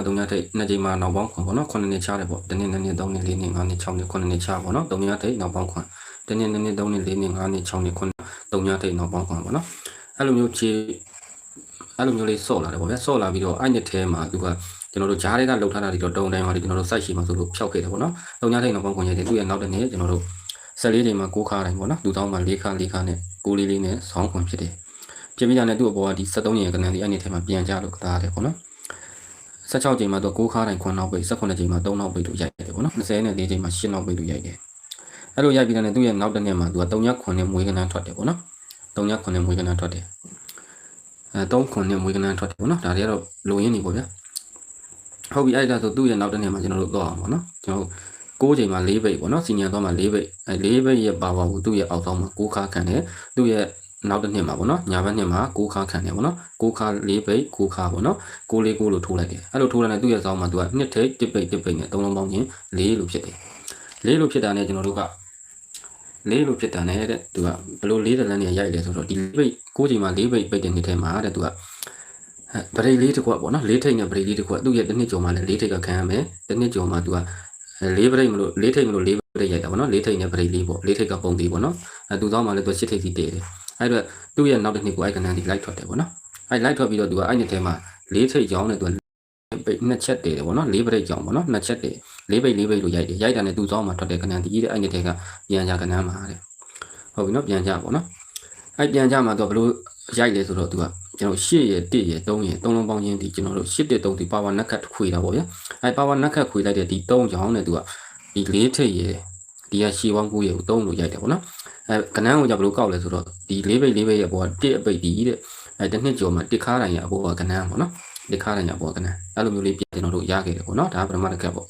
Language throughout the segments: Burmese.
မှာ3ညထိတ်2ချိန်မှာနောက်ပေါင်းခွန်ပေါ့နော်9နှစ်ချတယ်ပေါ့တစ်နှစ်2နှစ်3နှစ်4နှစ်5နှစ်6နှစ်9နှစ်ချပေါ့နော်3ညထိတ်နောက်ပေါင်းခွန်တစ်နှစ်2နှစ်3နှစ်4နှစ်5နှစ်6နှစ်9 3ညထိတ်နောက်ပေါင်းခွန်ပေါ့နော်အဲ့လိုမျိုးဖြည့်အဲ့လိုမျိုးလေးဆော့လာတယ်ပေါ့ဗျာဆော့လာပြီးတော့အဲ့နှစ်ထဲမှာသူကကျွန်တော်တို့ဂျားတွေကလှုပ်ထားတာတွေတော့တုံတိုင်းမှာကျွန်တော်တို့စိုက်ရှိမှာဆိုလို့ဖျောက်ခဲ့တယ်ပေါ့နော်3ညထိတ်နောက်ပေါင်းခွန်ရဲ့သူ့ရဲ့နောက်တစ်နေ့ကျွန်တော်တို့14ချိန်မှာ6ခါတိုင်းပေါ့နော်လူတောင်းမှာ4ခါ4ခါနဲ့6လေးလေးနဲ့ဆောင်းခွန်ဖြစ်တယ်ဖြစ်ပြီးကြတဲ့သူ့အပေါ်ကဒီ73ချိန်ကနန်းဒီအဲ့နှစ်ထဲမှာပြန်ကြလို့ကသားတယ်ပေါ့နော် 16ချိန်မှာတော့6ခါတိုင်း9နောက်ပိတ်18ချိန်မှာ3နောက်ပိတ်တို့ရိုက်တယ်ပေါ့နော်24ချိန်မှာ10နောက်ပိတ်တို့ရိုက်တယ်အဲ့လိုရိုက်ပြီးတဲ့သူ့ရဲ့နောက်တစ်နေ့မှာသူက3ည9နဲ့မွေးကနန်းထွက်တယ်ပေါ့နော်3ည9နဲ့မွေးကနန်းထွက်တယ်အဲ3 9နဲ့မွေးကနန်းထွက်တယ်ပေါ့နော်ဒါတွေကတော့လိုရင်းနေပေါ့ဗျာဟုတ်ပြီအဲ့ဒါဆိုသူ့ရဲ့နောက်တစ်နေ့မှာကျွန်တော်တို့တော့အောင်ပေါ့နော်ကျွန်တော်6ချိန်မှာ4ပိတ်ပေါ့နော်စီနီယာတော့မှာ4ပိတ်အဲ4ပိတ်ရဲ့ပါဝါကိုသူ့ရဲ့အောက်ဆောင်မှာ6ခါခံတယ်သူ့ရဲ့ နောက်တစ်နှစ်မှာပေါ့နော်ညာဘက်နှစ်မှာ6ခါခံတယ်ပေါ့နော်6ခါ4ပိတ်6ခါပေါ့နော်6လေး6လို့ထိုးလိုက်တယ်အဲ့လိုထိုးလိုက်တဲ့သူ့ရဲ့ဆောင်းမှာသူကနှစ်ထိပ်တစ်ပိတ်တစ်ပိတ်နဲ့သုံးလုံးပေါင်းချင်း4လို့ဖြစ်တယ်4လို့ဖြစ်တာနဲ့ကျွန်တော်တို့က4လို့ဖြစ်တာနဲ့တဲ့သူကဘလို့4တလန်းနဲ့ရိုက်လဲဆိုတော့ဒီပိတ်6ချိန်မှာ4ပိတ်ပိတ်တဲ့နှစ်ထဲမှာတဲ့သူကဗရိတ်လေးတစ်ခွက်ပေါ့နော်၄ထိပ်နဲ့ဗရိတ်လေးတစ်ခွက်သူ့ရဲ့တစ်နှစ်ကျော်မှလည်း၄ထိပ်ကခံရမယ်တစ်နှစ်ကျော်မှသူက၄ဗရိတ်မလို့၄ထိပ်မလို့၄ဗရိတ်ရိုက်တာပေါ့နော်၄ထိပ်နဲ့ဗရိတ်လေးပေါ့၄ထိပ်ကပုံသေးပေါ့နော်အဲသူသောမှလည်းသူ၈ထိပ်စီတည်တယ် အဲ့တော့သူ့ရဲ့နောက်တစ်နှစ်ကိုအဲ့ကနန်းဒီလိုက်ထွက်တယ်ပေါ့နော်အဲ့လိုက်ထွက်ပြီးတော့သူကအဲ့နှစ်ထဲမှာ၄ထိပ်ကြောင်းနဲ့သူကပိတ်နှစ်ချက်တည်တယ်ပေါ့နော်၄ဗရိတ်ကြောင်းပေါ့နော်နှစ်ချက်တည်၄ပိတ်၄ပိတ်လို့ရိုက်တယ်ရိုက်တာနဲ့သူ့သောမှထွက်တယ်ကနန်းဒီတဲ့အဲ့နှစ်ထဲကပြန်ကြကနန်းမှာတဲ့ဟုတ်ပြီနော်ပြန်ကြပေါ့နော်အဲ့ပြန်ကြမှာတော့ဘလို့ရိုက်လဲဆိုတော့သူကကျွန်တော်ရှစ်ရယ်တစ်ရယ်သုံးရယ်သုံးလုံးပေါင်းချင်းဒီကျွန်တော်တို့ရှစ်တစ်သုံးဒီပါဝါနက်ခတ်ခွေတာပေါ့ဗျာအဲ့ပါဝါနက်ခတ်ခွေလိုက်တဲ့ဒီသုံးကြောင်းနဲ့သူကဒီလေးထိပ်ရယ်ဒီကရှီဝမ်းကူရယ်ကိုသုံးလို့ရိုက်တယ်ပေါ့နော် အဲကနန်းကိုကြဘလို့ကောက်လဲဆိုတော့ဒီလေးပိတ်လေးပိတ်ရဲ့ဘောကတစ်အပိတ်ဒီတဲ့အဲတစ်နှစ်ကျော်မှာတစ်ခါတိုင်းရဲ့အဘောကကနန်းပေါ့နော်တစ်ခါတိုင်းရဲ့အဘောကနန်းအဲ့လိုမျိုးလေးပြန်ကျွန်တော်တို့ရခဲ့တယ်ပေါ့နော်ဒါပထမတစ်ခက်ပေါ့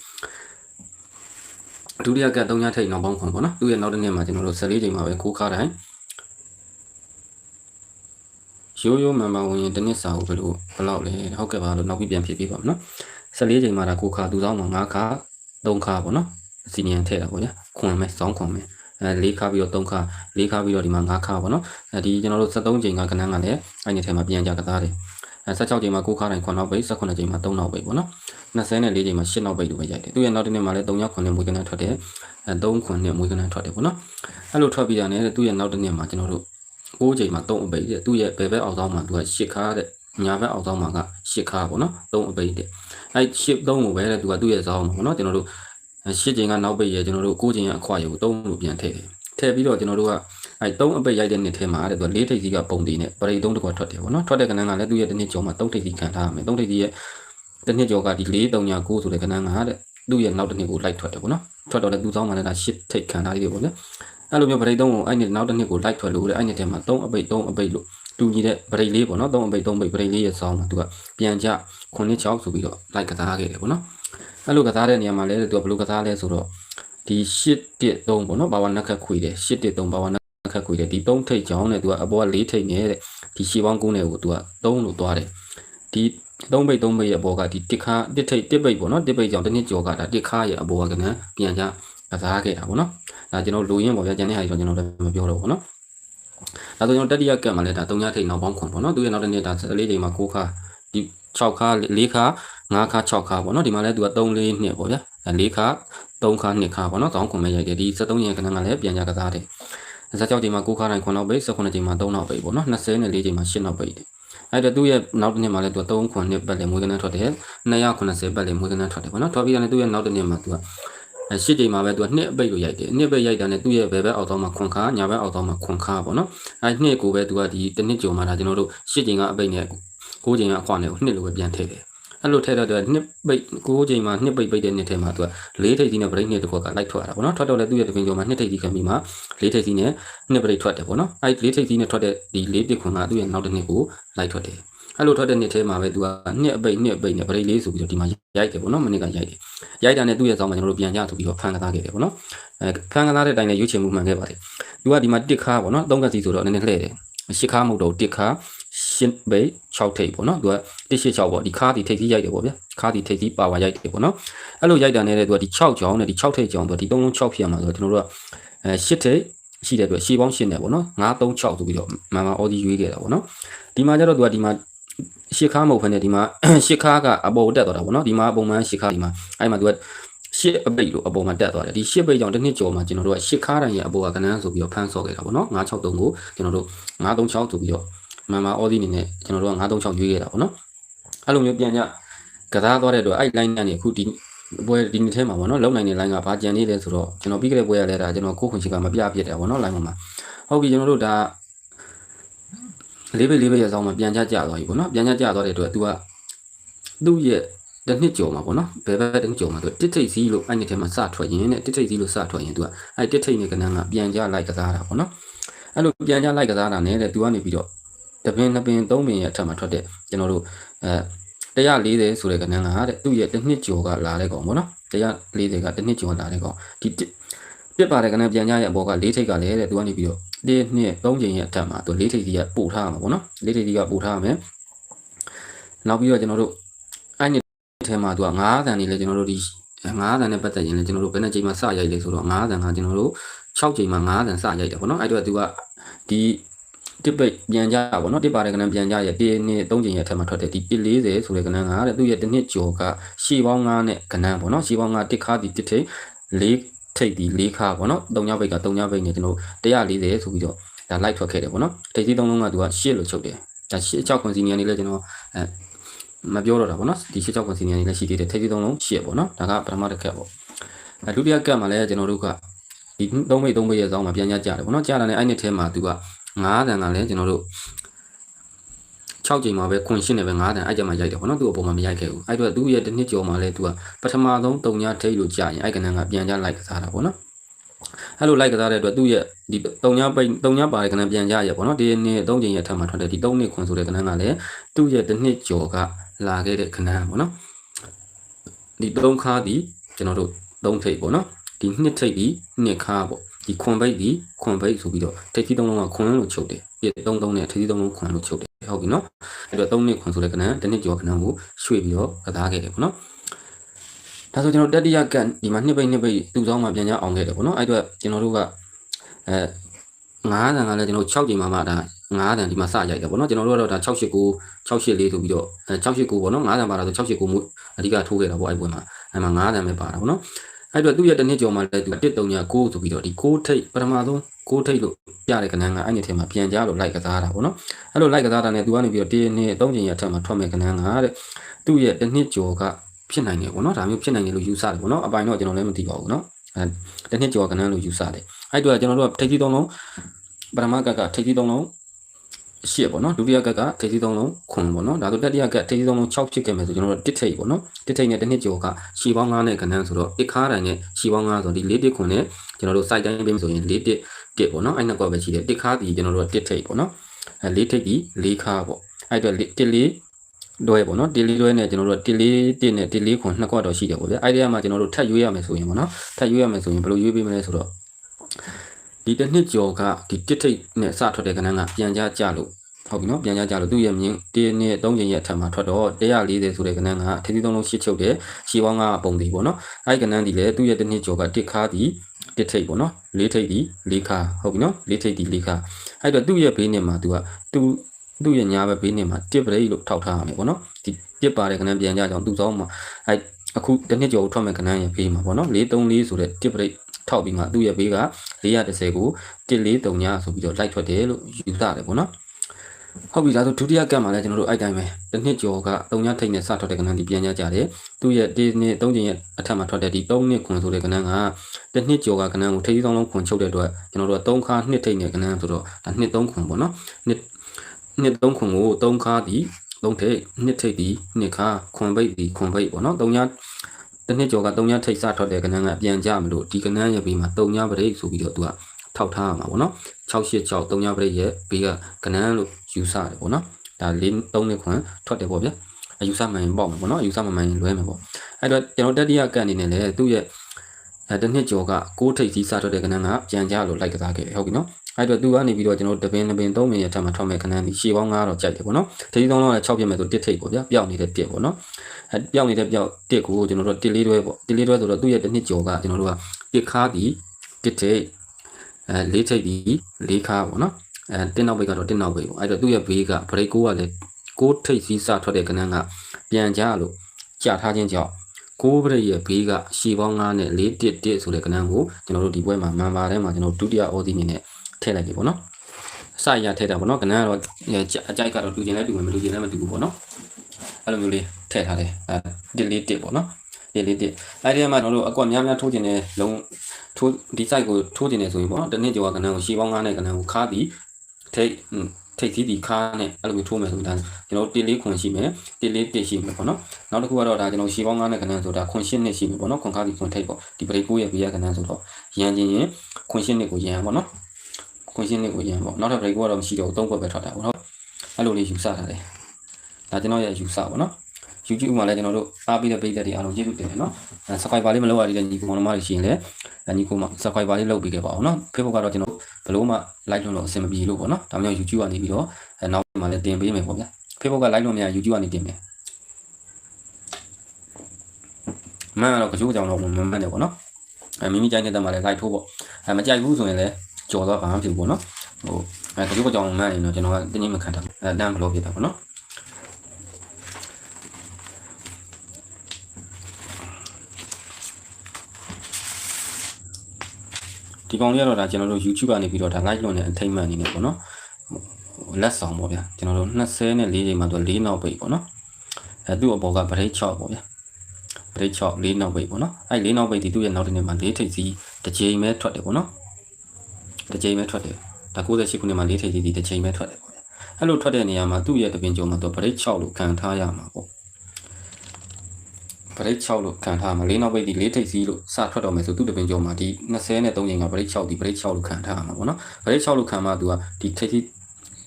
ဒုတိယကတ်၃ညထိပ်နောက်ပေါင်းခွန်ပေါ့နော်သူ့ရဲ့နောက်တစ်နေ့မှာကျွန်တော်တို့14ချိန်မှာပဲကိုးခါတိုင်းရိုးရိုးမှန်မှန်ဝင်ရင်တစ်နှစ်စာကိုဘယ်လိုဘယ်လောက်လဲဟုတ်ကဲ့ပါလို့နောက်ပြီးပြန်ဖြည့်ပေးပါမယ်နော်14ချိန်မှာဒါကိုခါသူဆောင်မှာ9ခါ3ခါပေါ့နော်စီနီယံထည့်တာပေါ့ညာခွန်မယ်စောင်းခွန်မယ် အဲ4ခါပြီးတော့3ခါ4ခါပြီးတော့ဒီမှာ5ခါပေါ့နော်အဲဒီကျွန်တော်တို့73ချိန်ကကနန်းကလည်းအဲ့ဒီထဲမှာပြန်ကြကစားတယ်အဲ16ချိန်မှာ9ခါတိုင်း9နောက်ပိတ်18ချိန်မှာ3နောက်ပိတ်ပေါ့နော်24ချိန်မှာ10နောက်ပိတ်လို့ပဲရိုက်တယ်သူရဲ့နောက်တစ်နေ့မှာလည်း3ရောက်9နဲ့မွေးကနန်းထွက်တယ်အဲ3ခွန်နဲ့မွေးကနန်းထွက်တယ်ပေါ့နော်အဲ့လိုထွက်ပြီးတာနဲ့သူရဲ့နောက်တစ်နေ့မှာကျွန်တော်တို့6ချိန်မှာ3အပိတ်တဲ့သူရဲ့ဘယ်ဘက်အောက်ဆောင်မှာသူက10ခါတဲ့ညာဘက်အောက်ဆောင်မှာက10ခါပေါ့နော်3အပိတ်တဲ့အဲ10 3ကိုပဲတဲ့သူကသူ့ရဲ့ဆောင်မှာပေါ့နော်ကျွန်တော်တို့ 10ချိန်ကနောက်ပိတ်ရကျွန်တော်တို့6ချိန်ကအခွာရကို3လို့ပြန်ထည့်တယ်ထည့်ပြီးတော့ကျွန်တော်တို့ကအဲ3အပိတ်ရိုက်တဲ့နှစ်ထဲမှာတဲ့သူက4ထိပ်စီကပုံတည်နဲ့ပရိ3တကွာထွက်တယ်ပေါ့နော်ထွက်တဲ့ကဏ္ဍကလည်းသူ့ရဲ့တစ်နှစ်ကျော်မှာ3ထိပ်စီခံထားရမယ်3ထိပ်စီရဲ့တစ်နှစ်ကျော်ကဒီ4 3ညာ9ဆိုတဲ့ကဏ္ဍကတဲ့သူ့ရဲ့နောက်တစ်နှစ်ကိုလိုက်ထွက်တယ်ပေါ့နော်ထွက်တော့လည်းသူ့ဆောင်မှာလည်းဒါ10ထိပ်ခံထားရတယ်ပေါ့ဗျာအဲ့လိုမျိုးဗရိတ်သုံးကိုအဲ့ဒီနောက်တစ်နှစ်ကိုလိုက်ထွက်လို့တဲ့အဲ့ဒီထဲမှာ3အပိတ်3အပိတ်လို့တူညီတဲ့ဗရိတ်လေးပေါ့နော်3အပိတ်3ပိတ်ဗရိတ်လေးရဲ့ဆောင်းမှာသူကပြန်ကြ9နှစ်6ဆိုပြီးတော့လိုက်ကစားခဲ့တယ်ပေါ့နော် အဲ့လိုကစားတဲ့နေရာမှာလဲသူကဘယ်လိုကစားလဲဆိုတော့ဒီ8 1 3ပေါ့နော်ဘာဝနက်ခက်ခွေတယ်8 1 3ဘာဝနက်ခက်ခွေတယ်ဒီ3ထိပ်ကြောင်းနဲ့သူကအပေါ်က4ထိပ်နဲ့တဲ့ဒီရှေ့ပေါင်း9နဲ့ကိုသူက3လို့သွားတယ်ဒီ3ပိတ်3ပိတ်ရဲ့အပေါ်ကဒီတစ်ခါတစ်ထိပ်တစ်ပိတ်ပေါ့နော်တစ်ပိတ်ကြောင်းတစ်နှစ်ကျော်ကဒါတစ်ခါရဲ့အပေါ်ကကနပြန်ကြကစားခဲ့တာပေါ့နော်ဒါကျွန်တော်လိုရင်းပေါ့ဗျာကျန်တဲ့ဟာတွေကျွန်တော်လည်းမပြောတော့ဘူးပေါ့နော်ဒါဆိုကျွန်တော်တတိယကက်မှာလည်းဒါ3ညထိပ်နောက်ပေါင်းခွန်ပေါ့နော်သူရဲ့နောက်တစ်နေ့ဒါ14ချိန်မှာ6ခါဒီ6ခါ4ခါ 5ခါ6ခါပေါ့နော်ဒီမှာလည်းသူက3 4နှစ်ပေါ့ဗျာ4ခါ3ခါ2ခါပေါ့နော်တောင်းခွန်မဲ့ရိုက်တယ်ဒီ73ရက်ခဏကလည်းပြန်ကြကစားတယ်16ချိန်မှာ6ခါတိုင်း9နောက်ပိတ်18ချိန်မှာ3နောက်ပိတ်ပေါ့နော်24ချိန်မှာ10နောက်ပိတ်တယ်အဲ့တော့သူ့ရဲ့နောက်တစ်နှစ်မှာလည်းသူက3ခွန်နှစ်ပတ်လည်းမွေးကနန်းထွက်တယ်290ပတ်လည်းမွေးကနန်းထွက်တယ်ပေါ့နော်ထွက်ပြီးတော့လည်းသူ့ရဲ့နောက်တစ်နှစ်မှာသူကအဲရှစ်ချိန်မှာပဲသူကနှစ်အပိတ်ကိုရိုက်တယ်နှစ်အပိတ်ရိုက်တာနဲ့သူ့ရဲ့ဘယ်ဘက်အောက်တော့မှာခွန်ခါညာဘက်အောက်တော့မှာခွန်ခါပေါ့နော်အဲနှစ်ကိုပဲသူကဒီတစ်နှစ်ကြုံမှာဒါကျွန်တော်တို့ရှစ်ချိန်ကအပိတ်နဲ့ကိုးချိန်ကအခွာနဲ့ကိုနှစ်လိုပဲပြန်ထည့်တယ် အဲ့လိုထည့်တော့တဲ့နှစ်ပိတ်ကိုးချိန်မှာနှစ်ပိတ်ပိတ်တဲ့နှစ်ထဲမှာသူကလေးထိပ်စီးနဲ့ဗရိတ်နှစ်တစ်ခွက်ကလိုက်ထွက်တာပေါ့နော်ထွက်တော့လည်းသူ့ရဲ့တပင်ကျော်မှာနှစ်ထိပ်စီးခံပြီးမှလေးထိပ်စီးနဲ့နှစ်ဗရိတ်ထွက်တယ်ပေါ့နော်အဲ့လေးထိပ်စီးနဲ့ထွက်တဲ့ဒီလေးတစ်ခွန်ကသူ့ရဲ့နောက်တစ်နှစ်ကိုလိုက်ထွက်တယ်အဲ့လိုထွက်တဲ့နှစ်ထဲမှာပဲသူကနှစ်အပိတ်နှစ်အပိတ်နဲ့ဗရိတ်လေးဆိုပြီးတော့ဒီမှာရိုက်တယ်ပေါ့နော်မနစ်ကရိုက်တယ်ရိုက်တာနဲ့သူ့ရဲ့ဆောင်းမှာကျွန်တော်တို့ပြန်ကြဆိုပြီးတော့ဖန်ကစားခဲ့တယ်ပေါ့နော်အဲဖန်ကစားတဲ့အတိုင်းလည်းရွေးချယ်မှုမှန်ခဲ့ပါတယ်သူကဒီမှာတစ်ခါပေါ့နော်သုံးကစီဆိုတော့နည်းနည်းလှည့်တယ်ရှစ်ခါမဟုတ်တော့တစ်ခါ ရှင်းဘိတ်6ထိပ်ပေါ့နော်သူက186ပေါ့ဒီခါဒီထိပ်ကြီးရိုက်တယ်ပေါ့ဗျာခါဒီထိပ်ကြီးပါဝါရိုက်တယ်ပေါ့နော်အဲ့လိုရိုက်တာနဲ့သူကဒီ6ကြောင်းနဲ့ဒီ6ထိပ်ကြောင်းသူကဒီ3လုံး6ဖြစ်ရမှာဆိုတော့ကျွန်တော်တို့ကအဲ8ထိပ်ရှိတဲ့အတွက်ရှေးပေါင်းရှင်းတယ်ပေါ့နော်936ဆိုပြီးတော့မန်မာအော်ဒီရွေးခဲ့တာပေါ့နော်ဒီမှာကျတော့သူကဒီမှာရှစ်ခါမဟုတ်ဘဲနဲ့ဒီမှာရှစ်ခါကအပေါ်တက်သွားတာပေါ့နော်ဒီမှာပုံမှန်ရှစ်ခါဒီမှာအဲ့မှာသူကရှစ်အပိတ်လို့အပေါ်မှာတက်သွားတယ်ဒီရှစ်ပိတ်ကြောင့်တစ်နှစ်ကျော်မှာကျွန်တော်တို့ကရှစ်ခါတိုင်းရဲ့အပေါ်ကကနန်းဆိုပြီးတော့ဖန်းဆော့ခဲ့တာပေါ့နော်963ကိုကျွန်တော်တို့936ဆိုပြီးတော့ မန်မာအော်ဒီအနေနဲ့ကျွန်တော်တို့က936ရွေးခဲ့တာပေါ့နော်အဲ့လိုမျိုးပြန်ကြကစားသွားတဲ့အတွက်အဲ့ line ကနေအခုဒီပွဲဒီနေ့ထဲမှာပေါ့နော်လုံနိုင်တဲ့ line ကဘာကြံနေလဲဆိုတော့ကျွန်တော်ပြီးခဲ့တဲ့ပွဲရလဲဒါကျွန်တော်ကိုခွန်ချီကမပြပြတယ်ပေါ့နော် line မှာဟုတ်ပြီကျွန်တော်တို့ဒါလေးပိတ်လေးပိတ်ရဲ့အဆောင်မှာပြန်ကြကြသွားပြီပေါ့နော်ပြန်ကြကြသွားတဲ့အတွက် तू ကသူ့ရဲ့တစ်နှစ်ကျော်မှာပေါ့နော်ဘယ်ဘက်တစ်နှစ်ကျော်မှာသူတစ်ထိတ်စီးလို့အဲ့ဒီထဲမှာစထွက်ရင်တဲ့တစ်ထိတ်စီးလို့စထွက်ရင် तू ကအဲ့တစ်ထိတ်နဲ့ကနန်းကပြန်ကြလိုက်ကစားတာပေါ့နော်အဲ့လိုပြန်ကြလိုက်ကစားတာနဲ့တဲ့ तू ကနေပြီးတော့ တပင်နှစ်ပင်သုံးပင်ရဲ့အထက်မှာထွက်တဲ့ကျွန်တော်တို့အဲ140ဆိုတဲ့ကဏ္ဍကတဲ့သူ့ရဲ့တစ်နှစ်ကျော်ကလာတဲ့ကောင်ပေါ့နော်140ကတစ်နှစ်ကျော်လာတဲ့ကောင်ဒီပြစ်ပါတဲ့ကဏ္ဍပြန်ကြရဲ့အပေါ်က၄ထိပ်ကလည်းတဲ့သူကနေပြီးတော့1နှစ်3ချိန်ရဲ့အထက်မှာသူ၄ထိပ်ကြီးကပို့ထားမှာပေါ့နော်၄ထိပ်ကြီးကပို့ထားမှာနောက်ပြီးတော့ကျွန်တော်တို့အဲ့ဒီထဲမှာသူက9ဆန်နေလေကျွန်တော်တို့ဒီ9ဆန်နဲ့ပတ်သက်ရင်လည်းကျွန်တော်တို့ဘယ်နှချိန်မှာစရိုက်လဲဆိုတော့9ဆန်ကကျွန်တော်တို့6ချိန်မှာ9ဆန်စရိုက်တယ်ပေါ့နော်အဲ့တော့သူကဒီ တစ်ပိတ်ပြန်ကြပါဘောနော်တစ်ပါတဲ့ကဏ္ဍပြန်ကြရဲ့1နှစ်3ချိန်ရဲ့ထက်မှထွက်တဲ့ဒီ140ဆိုတဲ့ကဏ္ဍကတဲ့သူ့ရဲ့တစ်နှစ်ကျော်ကရှေးပေါင်း9နဲ့ကဏ္ဍပေါ့နော်ရှေးပေါင်း9တစ်ခါဒီတစ်ထိန်၄ထိပ်ဒီ၄ခါပေါ့နော်၃ညဘိတ်က၃ညဘိတ်နဲ့ကျွန်တော်140ဆိုပြီးတော့ဒါ light ထွက်ခဲ့တယ်ပေါ့နော်ထိပ်စီးသုံးလုံးကသူက8လို့ချုပ်တယ်ဒါ8 6ခွန်စီနီယာနေလဲကျွန်တော်အဲမပြောတော့တာပေါ့နော်ဒီ6 6ခွန်စီနီယာနေလဲရှိသေးတယ်ထိပ်စီးသုံးလုံး8ပေါ့နော်ဒါကပထမတစ်ခက်ပေါ့အဲဒုတိယကက်မှာလဲကျွန်တော်တို့ကဒီသုံးမိတ်သုံးမိတ်ရဲ့ဆောင်းမှာပြန်ရကြတယ်ပေါ့နော်ကြားလာတဲ့အဲ့နှစ်ထဲမှာသူက 9တန်ကလည်းကျွန်တော်တို့6ချိန်မှာပဲခွန်ရှင်းနေပဲ9တန်အဲ့ကြမှာရိုက်တယ်ပေါ့နော်သူ့အပေါ်မှာမရိုက်ခဲ့ဘူးအဲ့တော့သူ့ရဲ့တစ်နှစ်ကျော်မှာလဲသူကပထမဆုံးတုံညာထိတ်လို့ကြာရင်အဲ့ကနန်းကပြန်ကြလိုက်ကစားတာပေါ့နော်အဲ့လိုလိုက်ကစားတဲ့အတွက်သူ့ရဲ့ဒီတုံညာပိတ်တုံညာပါတဲ့ကနန်းပြန်ကြရပေါ့နော်ဒီနေ့3ချိန်ရဲ့အထက်မှာထွက်တဲ့ဒီ3နှစ်ခွန်ဆိုတဲ့ကနန်းကလည်းသူ့ရဲ့တစ်နှစ်ကျော်ကလာခဲ့တဲ့ကနန်းပေါ့နော်ဒီ3ခါဒီကျွန်တော်တို့3ထိတ်ပေါ့နော်ဒီနှစ်ထိတ်ဒီနှစ်ခါပေါ့ ဒီခွန်ပိတ်ဒီခွန်ပိတ်ဆိုပြီးတော့ထိတ်ကြီးသုံးလုံးကခွန်လို့ချုပ်တယ်ပြည့်သုံးသုံးနဲ့ထိတ်ကြီးသုံးလုံးခွန်လို့ချုပ်တယ်ဟုတ်ပြီနော်အဲ့တော့သုံးနှစ်ခွန်ဆိုတဲ့ကဏ္ဍတစ်နှစ်ကျော်ကဏ္ဍကိုရွှေ့ပြီးတော့ကစားခဲ့တယ်ပေါ့နော်ဒါဆိုကျွန်တော်တတိယကတ်ဒီမှာနှစ်ပိတ်နှစ်ပိတ်သူ့ဆောင်မှာပြန်ကြအောင်ခဲ့တယ်ပေါ့နော်အဲ့တော့ကျွန်တော်တို့ကအဲ9တန်ကလည်းကျွန်တော်6ချိန်မှမှဒါ9တန်ဒီမှာစရိုက်တယ်ပေါ့နော်ကျွန်တော်တို့ကတော့ဒါ689 684ဆိုပြီးတော့အဲ689ပေါ့နော်9တန်ပါတာဆို689မှုအဓိကထိုးခဲ့တာပေါ့အဲ့ပွဲမှာအဲ့မှာ9တန်ပဲပါတာပေါ့နော် အဲ့တော့သူ့ရဲ့တစ်နှစ်ကျော်မှလည်းသူ139ဆိုပြီးတော့ဒီ6ထိပ်ပထမဆုံး6ထိပ်လို့ပြတဲ့ကဏ္ဍကအဲ့ဒီထဲမှာပြန်ကြလို့လိုက်ကစားတာပေါ့နော်အဲ့လိုလိုက်ကစားတာနဲ့သူကနေပြီးတော့1နှစ်3ချိန်ရထက်မှာထွက်မဲ့ကဏ္ဍကတဲ့သူ့ရဲ့တစ်နှစ်ကျော်ကဖြစ်နိုင်တယ်ပေါ့နော်ဒါမျိုးဖြစ်နိုင်တယ်လို့ယူဆတယ်ပေါ့နော်အပိုင်တော့ကျွန်တော်လည်းမသိပါဘူးနော်အဲတစ်နှစ်ကျော်ကဏ္ဍလို့ယူဆတယ်အဲ့တော့ကျွန်တော်တို့ကထိပ်ကြီးသုံးလုံးပထမကကထိပ်ကြီးသုံးလုံး ရှစ်ပေါ့နော်ဒုတိယကက်ကထိပ်သီးသုံးလုံးခွန်ပေါ့နော်ဒါဆိုတတိယကက်ထိပ်သီးသုံးလုံး6ဖြစ်ခဲ့မယ်ဆိုကျွန်တော်တို့တစ်ထိပ်ပေါ့နော်တစ်ထိပ်နဲ့တစ်နှစ်ကျော်ကရှီပေါင်း9နဲ့ကဏ္ဍဆိုတော့တစ်ခါတိုင်းနဲ့ရှီပေါင်း9ဆိုဒီ၄တစ်ခွန်နဲ့ကျွန်တော်တို့ site တိုင်းပေးမယ်ဆိုရင်၄တစ်တစ်ပေါ့နော်အဲ့နှစ်ကွက်ပဲရှိတယ်တစ်ခါဒီကျွန်တော်တို့ကတစ်ထိပ်ပေါ့နော်အဲ၄ထိပ်ဒီ၄ခါပေါ့အဲ့တော့တစ်လေးလွဲပေါ့နော်တစ်လေးလွဲနဲ့ကျွန်တော်တို့တစ်လေးတစ်နဲ့တစ်လေးခွန်နှစ်ကွက်တော့ရှိတယ်ပေါ့ဗျအဲ့ဒီကမှကျွန်တော်တို့ထပ်ရွေးရမယ်ဆိုရင်ပေါ့နော်ထပ်ရွေးရမယ်ဆိုရင်ဘယ်လိုရွေးပေးမလဲဆိုတော့ ဒီတစ်နှစ်ကျော်ကဒီတစ်ထိပ်နဲ့စထွက်တဲ့ကဏ္ဍကပြန်ကြကြလို့ဟုတ်ပြီနော်ပြန်ကြကြလို့သူ့ရဲ့မြင်းတင်းနဲ့၃ချိန်ရဲ့အထက်မှာထွက်တော့140ဆိုတဲ့ကဏ္ဍကထီးထီးသုံးလုံးရှစ်ချုပ်တယ်ရှီပေါင်းကပုံသေးပေါ့နော်အဲ့ဒီကဏ္ဍဒီလေသူ့ရဲ့တစ်နှစ်ကျော်ကတစ်ခါဒီတစ်ထိပ်ပေါ့နော်လေးထိပ်ဒီလေးခါဟုတ်ပြီနော်လေးထိပ်ဒီလေးခါအဲ့တော့သူ့ရဲ့ဘေးနဲ့မှာသူကသူသူ့ရဲ့ညာဘက်ဘေးနဲ့မှာတစ်ပရိတ်လို့ထောက်ထားရမယ်ပေါ့နော်ဒီတစ်ပါတဲ့ကဏ္ဍပြန်ကြကြအောင်သူ့စောင်းမှာအဲ့အခုတစ်နှစ်ကျော်ထွက်မဲ့ကဏ္ဍရဲ့ဘေးမှာပေါ့နော်434ဆိုတဲ့တစ်ပရိတ် ထောက်ပြီးမှသူ့ရဲ့ဘေးက430ကို143ညဆိုပြီးတော့လိုက်ထွက်တယ်လို့ယူဆတယ်ပေါ့နော်ဟုတ်ပြီဒါဆိုဒုတိယကတ်မှာလည်းကျွန်တော်တို့အဲ့တိုင်းပဲတစ်နှစ်ကျော်က3ညထိတ်နဲ့စထွက်တဲ့ကဏ္ဍဒီပြန်ကြကြတယ်သူ့ရဲ့ဒီနှစ်3ချိန်ရဲ့အထက်မှာထွက်တဲ့ဒီ3နှစ်ခွန်ဆိုတဲ့ကဏ္ဍကတစ်နှစ်ကျော်ကကဏ္ဍကိုထိပ်သုံးလုံးခွန်ချုပ်တဲ့အတွက်ကျွန်တော်တို့က3ခါနှစ်ထိတ်နဲ့ကဏ္ဍဆိုတော့ဒါနှစ်3ခွန်ပေါ့နော်နှစ်နှစ်3ခွန်ကို3ခါဒီ3ထိတ်နှစ်ထိတ်ဒီနှစ်ခါခွန်ပိတ်ဒီခွန်ပိတ်ပေါ့နော်3ည တစ်နှစ်ကျော်က3ညထိတ်စထွက်တဲ့ကဏ္ဍကပြန်ကြမလို့ဒီကဏ္ဍရဲ့ပြီးမှာ3ညပရိတ်ဆိုပြီးတော့သူကထောက်ထားရမှာပေါ့နော်686 3ညပရိတ်ရဲ့ဘေးကကဏ္ဍလို့ယူဆတယ်ပေါ့နော်ဒါ၄၃နှစ်ခွန်ထွက်တယ်ပေါ့ဗျာအယူဆမှန်ရင်ပေါ့မှာပေါ့နော်အယူဆမှန်ရင်လွဲမယ်ပေါ့အဲ့တော့ကျွန်တော်တတိယကတ်အနေနဲ့လည်းသူ့ရဲ့ အဲတစ်နှစ်ကျော်က6ထိပ်စီးစားထွက်တဲ့ကဏ္ဍကပြန်ကြလို့လိုက်ကစားခဲ့တယ်ဟုတ်ပြီနော်အဲ့တော့သူကနေပြီးတော့ကျွန်တော်တပင်တပင်3မိနစ်ထပ်မှထွက်မဲ့ခဏဒီရှေပေါင်း9တော့ကြိုက်တယ်ပေါ့နော်။ဒီသုံးလုံးလည်း6ပြည့်မဲ့ဆိုတစ်ထိပ်ပေါ့ဗျာ။ပျောက်နေတဲ့တစ်ပေါ့နော်။အဲပျောက်နေတဲ့ပျောက်တစ်ကိုကျွန်တော်တို့တစ်လေးတွဲပေါ့။တစ်လေးတွဲဆိုတော့သူ့ရဲ့တစ်နှစ်ကျော်ကကျွန်တော်တို့ကတစ်ခါဒီတစ်ထိပ်အဲလေးထိပ်ဒီလေးခါပေါ့နော်။အဲတင်းနောက်ဘိတ်ကတော့တင်းနောက်ဘိတ်ပေါ့အဲ့တော့သူ့ရဲ့ဘေးက break ကိုကလည်းကိုးထိပ်စည်းစထွက်တဲ့ကဏ္ဍကပြန်ကြလို့ကြာထားခြင်းကြောင့် ကိုးပရိရဲ့ဘေးကရှီပေါင်း9နဲ့4တစ်တစ်ဆိုတဲ့ကဏ္ဍကိုကျွန်တော်တို့ဒီပွဲမှာမန်ပါထဲမှာကျွန်တော်ဒုတိယအော်ဒီအနေနဲ့ထည့်လိုက်ပြီပေါ့နော်အစရထည့်တာပေါ့နော်ကဏ္ဍကတော့အကြိုက်ကတော့တူကျင်လဲတူမယ်မတူကျင်လဲမတူဘူးပေါ့နော်အဲ့လိုမျိုးလေးထည့်ထားတယ်အဲတစ်လေးတစ်ပေါ့နော်တစ်လေးတစ်အဲ့ဒီမှာကျွန်တော်တို့အကွက်များများထိုးကျင်တဲ့လုံးထိုးဒီ site ကိုထိုးကျင်နေဆိုရင်ပေါ့နော်တနည်းကျော်ကကဏ္ဍကိုရှီပေါင်း9နဲ့ကဏ္ဍကိုခါပြီးထိတ် ထိတ်သီးဒီခါနဲ့အဲ့လိုမျိုးထိုးမယ်ဆိုရင်ဒါကျွန်တော်တစ်လေးခွန်ရှိမယ်တစ်လေးတစ်ရှိမယ်ပေါ့နော်နောက်တစ်ခုကတော့ဒါကျွန်တော်ရှီပေါင်း9နဲ့ကဏ္ဍဆိုတာခွန်ရှင်းနှစ်ရှိမယ်ပေါ့နော်ခွန်ခါပြီးခွန်ထိတ်ပေါ့ဒီပရိကိုရဲ့ဘေးရကဏ္ဍဆိုတော့ရန်ချင်းရင်ခွန်ရှင်းနှစ်ကိုရန်ပေါ့နော်ခွန်ရှင်းနှစ်ကိုရန်ပေါ့နောက်ထပ်ပရိကိုကတော့မရှိတော့ဘူးသုံးခွက်ပဲထွက်တာပေါ့နော်အဲ့လိုလေးယူဆထားတယ်ဒါကျွန်တော်ရဲ့ယူဆပေါ့နော် YouTube မှာလည်းကျွန်တော်တို့အားပေးတဲ့ပရိသတ်တွေအားလုံးကျေးဇူးတင်တယ်နော်။ subscriber လေးမလုပ်ရသေးတဲ့ညီကောင်တို့မတွေရှိရင်လည်းညီကောင်မ subscriber လေးလုပ်ပေးခဲ့ပါအောင်နော်။ Facebook ကတော့ကျွန်တော် ဘယ်လို့မှ like လုပ်လို့အဆင်မပြေလို့ပေါ့နော်။ဒါမျိုး YouTube ကနေပြီးတော့နောက်မှာလည်းတင်ပေးမယ်ပေါ့ဗျာ။ Facebook က like လုပ်မရ YouTube ကနေတင်မယ်။မှန်တော့ကြိုးကြောင်တော့မမှန်တယ်ပေါ့နော်။အဲမိမိကြိုက်တဲ့တက်မှာလည်း like ထိုးပေါ့။အဲမကြိုက်ဘူးဆိုရင်လည်းကြော်တော့ဘာမှဖြစ်ဘူးပေါ့နော်။ဟိုအဲကြိုးကြောင်မှန်ရင်တော့ကျွန်တော်ကတင်းကြီးမခံတာ။အဲတန်းဘလို့ဖြစ်တာပေါ့နော်။ ဒီကောင်လေးကတော့ဒါကျွန်တော်တို့ YouTube ကနေပြီးတော့ဒါ live လုပ်နေအထိမ့်မှန်အနေနဲ့ပေါ့နော်လက်ဆောင်ပေါ့ဗျာကျွန်တော်တို့20နဲ့4ချိန်မှာသူ4နောက်ပိတ်ပေါ့နော်အဲသူ့အပေါ်ကဗရိတ်6ပေါ့ဗျာဗရိတ်6 4နောက်ပိတ်ပေါ့နော်အဲ4နောက်ပိတ်ဒီသူ့ရဲ့နောက်တစ်နေ့မှာ4ထိပ်စီးတစ်ချိန်ပဲထွက်တယ်ပေါ့နော်တစ်ချိန်ပဲထွက်တယ်ဒါ68ခုနှစ်မှာ4ထိပ်စီးဒီတစ်ချိန်ပဲထွက်တယ်ပေါ့ဗျာအဲ့လိုထွက်တဲ့နေရာမှာသူ့ရဲ့တပင်ကြုံမှာသူဗရိတ်6လို့ခံထားရမှာပေါ့ ဗရိတ်6လို့ခံထားမှာ၄နောက်ပိတ်ဒီ၄ထိပ်စီးလို့စထွက်တော့မယ်ဆိုသူ့တပင်ကျော်မှာဒီ20နဲ့3ချိန်ကဗရိတ်6ဒီဗရိတ်6လို့ခံထားမှာပေါ့နော်ဗရိတ်6လို့ခံမှသူကဒီထိပ်စီး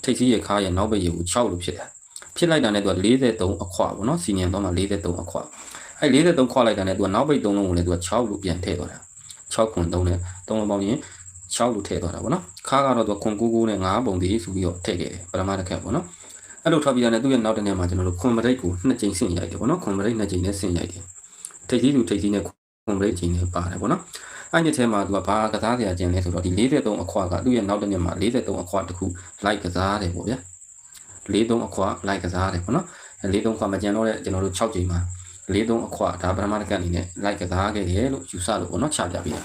ထိပ်စီးရဲ့ခါရဲ့နောက်ပိတ်ရဲ့ကို6လို့ဖြစ်တယ်ဖြစ်လိုက်တာနဲ့သူက43အခွပေါ့နော်စီနီယံတော့မှာ43အခွအဲ43ခွလိုက်တာနဲ့သူကနောက်ပိတ်3လုံးကိုလည်းသူက6လို့ပြန်ထည့်သွားတာ6ခွန်3နဲ့3လုံးပေါင်းရင်6လို့ထည့်သွားတာပေါ့နော်ခါကတော့သူကခွန်99နဲ့9ပုံတည်းဆိုပြီးတော့ထည့်ခဲ့တယ်ပထမတစ်ခါပေါ့နော် အဲ့လိုထွက်ပြီးတော့လည်းသူ့ရဲ့နောက်တစ်နေ့မှာကျွန်တော်တို့ခွန်ပရိတ်ကိုနှစ်ကြိမ်ဆင့်ရိုက်တယ်ပေါ့နော်ခွန်ပရိတ်နှစ်ကြိမ်နဲ့ဆင့်ရိုက်တယ်ထိပ်သီးလူထိပ်သီးနဲ့ခွန်ပရိတ်ကြိမ်နဲ့ပါတယ်ပေါ့နော်အဲ့ဒီထဲမှာသူကဘာကစားစရာကျင်လဲဆိုတော့ဒီ43အခွာကသူ့ရဲ့နောက်တစ်နေ့မှာ43အခွာတစ်ခုလိုက်ကစားတယ်ပေါ့ဗျာ43အခွာလိုက်ကစားတယ်ပေါ့နော်43ခွာမကျန်တော့တဲ့ကျွန်တော်တို့6ကြိမ်မှာ43အခွာဒါပထမတစ်ကအနေနဲ့လိုက်ကစားခဲ့တယ်လို့ယူဆလို့ပေါ့နော်ချပြပေးတာ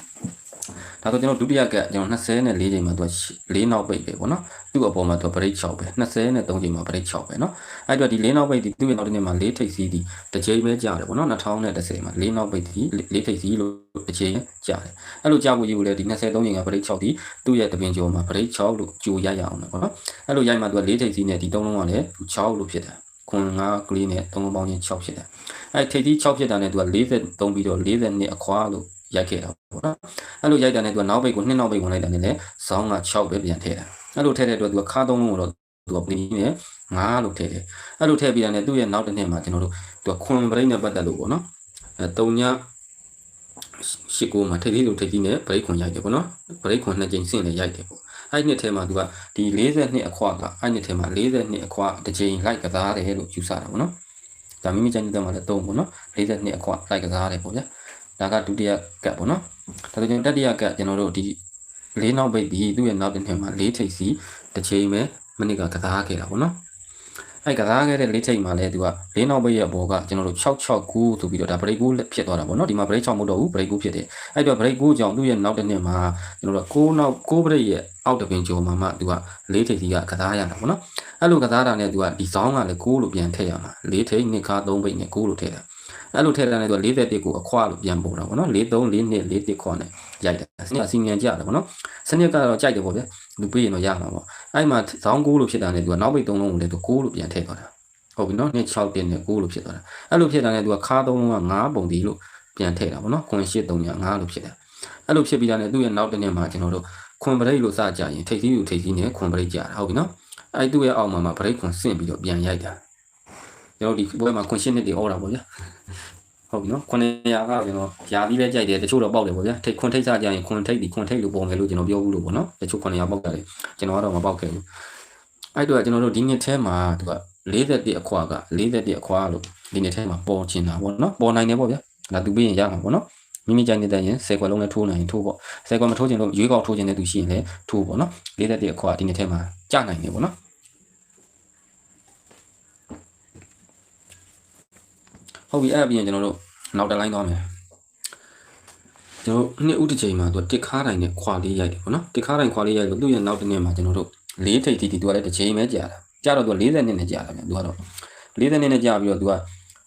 ဒါဆိုကျွန်တော်ဒုတိယကကျွန်တော်24ချိန်မှာသူက4နောက်ပိတ်ပဲပေါ့နော်သူ့အပေါ်မှာသူက break 6ပဲ23ချိန်မှာ break 6ပဲနော်အဲ့တော့ဒီ4နောက်ပိတ်ဒီသူ့ရဲ့နောက်တစ်နေ့မှာ4ထိပ်စီးဒီတစ်ချိန်ပဲကြာတယ်ပေါ့နော်2010မှာ4နောက်ပိတ်ဒီ4ထိပ်စီးလို့တစ်ချိန်ကြာတယ်အဲ့လိုကြာဖို့ကြီးကိုလေဒီ23ချိန်က break 6ဒီသူ့ရဲ့တပင်ကျော်မှာ break 6လို့ကြိုရိုက်ရအောင်နော်ပေါ့နော်အဲ့လိုရိုက်မှသူက4ထိပ်စီးနဲ့ဒီ3လုံးကလည်း6လို့ဖြစ်တယ်ခွန်ငါကလေးနဲ့3ပေါင်းချင်း6ဖြစ်တယ်။အဲထိပ်သီး6ဖြစ်တာနဲ့သူက40သုံးပြီးတော့40နှစ်အခွာလို့ ရိုက်ခဲ့တာပေါ့နော်အဲ့လိုရိုက်တာနဲ့သူကနောက်ဘိတ်ကိုနှစ်နောက်ဘိတ်ဝင်လိုက်တာနဲ့လည်းဇောင်းက6ပဲပြန်ထည့်တာအဲ့လိုထည့်တဲ့အတွက်သူကခါသုံးလုံးကိုတော့သူကပလီနဲ့9လို့ထည့်တယ်အဲ့လိုထည့်ပြီးတာနဲ့သူ့ရဲ့နောက်တစ်နှစ်မှာကျွန်တော်တို့သူကခွန်ပရိတ်နဲ့ပတ်သက်လို့ပေါ့နော်အဲ3ညရှစ်ကိုမှာထိပ်သီးလိုထိပ်သီးနဲ့ပရိတ်ခွန်ရိုက်တယ်ပေါ့နော်ပရိတ်ခွန်နှစ်ကြိမ်ဆင့်နဲ့ရိုက်တယ်ပေါ့အဲ့နှစ်ထဲမှာသူကဒီ42အခွာကအဲ့နှစ်ထဲမှာ42အခွာတစ်ကြိမ်လိုက်ကစားတယ်လို့ယူဆတာပေါ့နော်ဒါမိမိကျန်တဲ့မှာလည်း3ပေါ့နော်42အခွာလိုက်ကစားတယ်ပေါ့ဗျာ ဒါကဒုတိယကတ်ပေါ့နော်ဒါဆိုရင်တတိယကတ်ကျွန်တော်တို့ဒီလေးနောက်ပိတ်ပြီးသူ့ရဲ့နောက်တစ်ထည့်မှာလေးထိပ်စီတစ်ချိန်ပဲမိနစ်ကကစားခဲ့တာပေါ့နော်အဲကစားခဲ့တဲ့လေးထိပ်မှာလည်းသူကလေးနောက်ပိတ်ရဲ့အပေါ်ကကျွန်တော်တို့669ဆိုပြီးတော့ဒါ break 9ဖြစ်သွားတာပေါ့နော်ဒီမှာ break 6မဟုတ်တော့ဘူး break 9ဖြစ်တယ်အဲ့တော့ break 9ကြောင့်သူ့ရဲ့နောက်တစ်နှစ်မှာကျွန်တော်တို့6နောက်6 break ရဲ့အောက်တပင်ကျော်မှာမှသူကလေးထိပ်စီကကစားရတာပေါ့နော်အဲ့လိုကစားတာနဲ့သူကဒီဇောင်းကလည်း6လို့ပြန်ထည့်ရမှာလေးထိပ်နှစ်ခါ3ပိတ်နဲ့6လို့ထည့်တာ အဲ့လိုထည့်လာတဲ့သူက41ကိုအခွလို့ပြန်ပုံတာပေါ့နော်43 42 41ခွနဲ့ရိုက်တယ်စနစ်အစီငန်ကြတယ်ပေါ့နော်စနစ်ကတော့ကြိုက်တယ်ပေါ့ဗျလူပေးရင်တော့ရမှာပေါ့အဲ့မှာဇောင်း9လို့ဖြစ်တာနဲ့သူကနောက်ပိတ်3လုံးကိုလည်းသူ9လို့ပြန်ထည့်သွားတာဟုတ်ပြီနော်နှစ်6တင်နဲ့9လို့ဖြစ်သွားတာအဲ့လိုဖြစ်တာနဲ့သူကခါ3လုံးက9ပုံဒီလို့ပြန်ထည့်တာပေါ့နော်ခွန်8 3ည9လို့ဖြစ်တာအဲ့လိုဖြစ်ပြီးတာနဲ့သူ့ရဲ့နောက်တစ်နေ့မှာကျွန်တော်တို့ခွန်ပရိတ်လို့စကြရင်ထိပ်သီးယူထိပ်သီးနဲ့ခွန်ပရိတ်ကြတာဟုတ်ပြီနော်အဲ့သူ့ရဲ့အောက်မှာမှာပရိတ်ခွန်ဆင့်ပြီးတော့ပြန်ရိုက်တာ ကျွန်တော်ဒီဘွဲမှာခွန်ရှင်းနှစ်တွေဩတာပေါ့ဗျာဟုတ်ပြီနော်900ကကျွန်တော်ယာပြီးပဲကြိုက်တယ်တချို့တော့ပေါက်တယ်ပေါ့ဗျာထိတ်ခွန်ထိတ်စားကြရင်ခွန်ထိတ်ဒီခွန်ထိတ်လို့ပုံမယ်လို့ကျွန်တော်ပြောဘူးလို့ပေါ့နော်တချို့900ပေါက်တယ်ကျွန်တော်ကတော့မပေါက်ခဲ့ဘူးအဲ့တော့ကျွန်တော်တို့ဒီနှစ်ထဲမှာသူက41အခွာက41အခွာလို့ဒီနှစ်ထဲမှာပေါ်ချင်တာပေါ့နော်ပေါ်နိုင်တယ်ပေါ့ဗျာဒါသူပြီးရင်ရမှာပေါ့နော်မိမိကြိုက်နေတဲ့ရင်10ခွက်လုံးနဲ့ထိုးနိုင်ရင်ထိုးပေါ့10ခွက်မထိုးချင်လို့ရွေးကောက်ထိုးချင်တဲ့သူရှိရင်လည်းထိုးပေါ့နော်41အခွာဒီနှစ်ထဲမှာကြနိုင်တယ်ပေါ့နော် ဟုတ်ပြီအဲ့အပြင်ကျွန်တော်တို့နောက်တစ်လိုင်းသွားမယ်ကျွန်တော်နှစ်ဦးတစ်ချိန်မှာသူတစ်ခါတိုင်းနဲ့ခွာလေးရိုက်တယ်ပေါ့နော်တစ်ခါတိုင်းခွာလေးရိုက်လို့သူ့ရဲ့နောက်တစ်နေ့မှာကျွန်တော်တို့လေးထိပ်တီတီသူကလည်းတစ်ချိန်ပဲကြာတာကြာတော့သူက40နှစ်နဲ့ကြာတာဗျသူကတော့40နှစ်နဲ့ကြာပြီးတော့သူက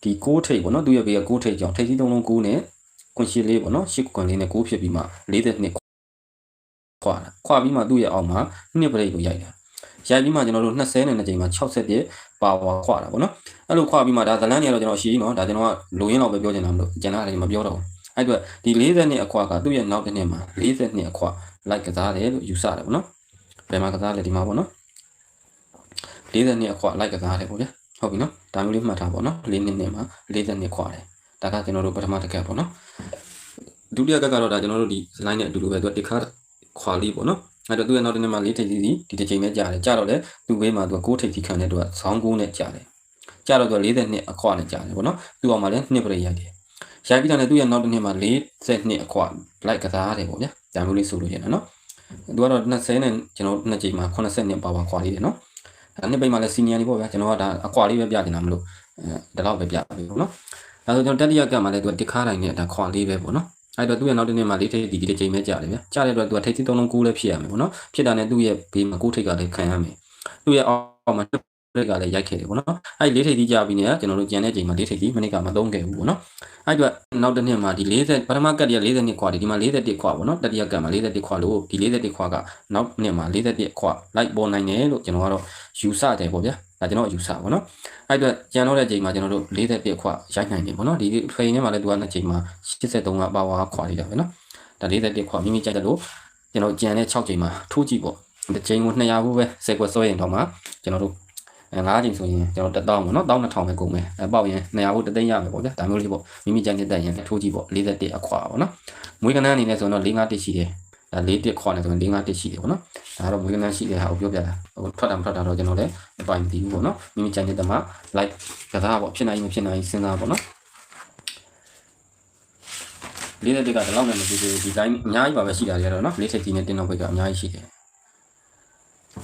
ဒီ6ထိပ်ပေါ့နော်သူရဲ့ဘေးက6ထိပ်ကြောင့်ထိပ်ကြီးသုံးလုံး9နဲ့ကွန်ရှီလေးပေါ့နော်ရှစ်ကွန်လေးနဲ့9ဖြစ်ပြီးမှ40နှစ်ခွာတာခွာပြီးမှသူ့ရဲ့အောက်မှာနှစ်ပရိတ်ကိုရိုက်တယ် ရိုက်ပြီးမှကျွန်တော်တို့20နဲ့2ချိန်မှာ60ပါဝါခွာတာပေါ့နော်အဲ့လိုခွာပြီးမှဒါဇလန်းနေကတော့ကျွန်တော်အရှိကြီးနော်ဒါကျွန်တော်ကလိုရင်းတော့ပဲပြောချင်တာမလို့ကျန်တာလည်းမပြောတော့ဘူးအဲ့အတွက်ဒီ40နှစ်အခွာကသူ့ရဲ့နောက်တစ်နှစ်မှာ40နှစ်အခွာလိုက်ကစားတယ်လို့ယူဆတယ်ပေါ့နော်ဘယ်မှာကစားလဲဒီမှာပေါ့နော်40နှစ်အခွာလိုက်ကစားတယ်ပေါ့ဗျာဟုတ်ပြီနော်ဒါမျိုးလေးမှတ်ထားပေါ့နော်၄နှစ်နဲ့မှာ40နှစ်ခွာတယ်ဒါကကျွန်တော်တို့ပထမတစ်ကက်ပေါ့နော်ဒုတိယကက်ကတော့ဒါကျွန်တော်တို့ဒီ slide နဲ့အတူတူပဲသူကတစ်ခါခွာလေးပေါ့နော် အဲ့တော့သူရဲ့နောက်တစ်နေ့မှာ၄ထိပ်စီစီဒီတစ်ချိန်ပဲကြာတယ်ကြာတော့လေသူ့ဘေးမှာသူက6ထိပ်စီခံတဲ့သူကဇောင်း9နဲ့ကြာတယ်ကြာတော့သူက40နှစ်အခွာနဲ့ကြာတယ်ပေါ့နော်သူ့အောင်မှာလည်းနှစ်ပြည့်ရိုက်တယ်ရိုက်ပြီးတော့လည်းသူ့ရဲ့နောက်တစ်နေ့မှာ40နှစ်အခွာလိုက်ကစားတယ်ပေါ့ဗျာဒါမျိုးလေးဆိုလို့ရတယ်နော်သူကတော့20နဲ့ကျွန်တော်နှစ်ချိန်မှာ80နှစ်ပါပါခွာလေးတယ်နော်အဲ့နှစ်ပိတ်မှာလည်းစီနီယာနေပေါ့ဗျာကျွန်တော်ကဒါအခွာလေးပဲပြတင်တာမလို့အဲဒါတော့ပဲပြပြီပေါ့နော်အဲဆိုကျွန်တော်တတိယကတ်မှာလည်းသူကတစ်ခါတိုင်းနဲ့ဒါခွာလေးပဲပေါ့နော် အဲ့တော့သူ့ရဲ့နောက်တစ်နေ့မှာလေးထိပ်ဒီဒီတစ်ချိန်ပဲကြာတယ်ဗျာကြာတဲ့အတွက်သူကထိပ်သီးသုံးလုံးကူးလည်းဖြစ်ရမယ်ပေါ့နော်ဖြစ်တာနဲ့သူ့ရဲ့ဘေးမှာကိုးထိပ်ကလည်းခံရမယ်သူ့ရဲ့အောက်မှာလက်ကလည်းရိုက်ခဲ့တယ်ပေါ့နော်အဲ့လေးထိပ်သီးကြာပြီးနေကျွန်တော်တို့ကြံတဲ့ချိန်မှာလေးထိပ်သီးမနစ်ကမသုံးခဲ့ဘူးပေါ့နော်အဲ့အတွက်နောက်တစ်နှစ်မှာဒီ40ပထမကတ်တည်းက40နှစ်ခွာတယ်ဒီမှာ41ခွာပေါ့နော်တတိယကတ်မှာ41ခွာလို့ဒီ41ခွာကနောက်နှစ်မှာ41ခွာလိုက်ပေါ်နိုင်တယ်လို့ကျွန်တော်ကတော့ယူဆတယ်ပေါ့ဗျာ ဒါကျွန်တော်ယူဆပါတော့အဲ့အတွက်ကြံတော့တဲ့ချိန်မှာကျွန်တော်တို့41ခွရိုက်နိုင်တယ်ပေါ့နော်ဒီ train ထဲမှာလည်းသူကနှစ်ချိန်မှာ83ကပါဝါခွာနေတာပဲနော်ဒါ41ခွမိမိကြိုက်တယ်လို့ကျွန်တော်ကြံတဲ့6ချိန်မှာထိုးကြည့်ပေါ့တစ်ချိန်ကို200ဘူးပဲ10ခွဆွဲရင်တော့မှကျွန်တော်တို့အဲ9ချိန်ဆိုရင်ကျွန်တော်1000ပေါ့နော်12000ပဲကုန်မယ်အဲပေါက်ရင်200ဘူးတသိန်းရမယ်ပေါ့ဗျာဒါမျိုးလေးပေါ့မိမိကြိုက်တဲ့တက်ရင်ထိုးကြည့်ပေါ့41အခွာပေါ့နော်မွေးကနန်းအနေနဲ့ဆိုတော့45တက်ရှိတယ်ဒါ ၄တက်ခွာနေဆိုရင်၄၅တက်ရှိတယ်ပေါ့နော်ဒါကတော့မွေးကနန်းရှိတဲ့ဟာကိုပြောပြတာဟိုထွက်တာမထွက်တာတော့ကျွန်တော်လည်းမပိုင်ဘူးပေါ့နော်မိမိကြိုက်တဲ့တက်မှာ like ကစားပေါ့ဖြစ်နိုင်မဖြစ်နိုင်စဉ်းစားပေါ့နော်လေးတဲ့တက်ကဒီလောက်နဲ့မကြည့်ဘူးဒီတိုင်းအများကြီးပါပဲရှိတာတွေကတော့နော်လေးချက်ကြီးနဲ့တင်းတော့ဘက်ကအများကြီးရှိတယ်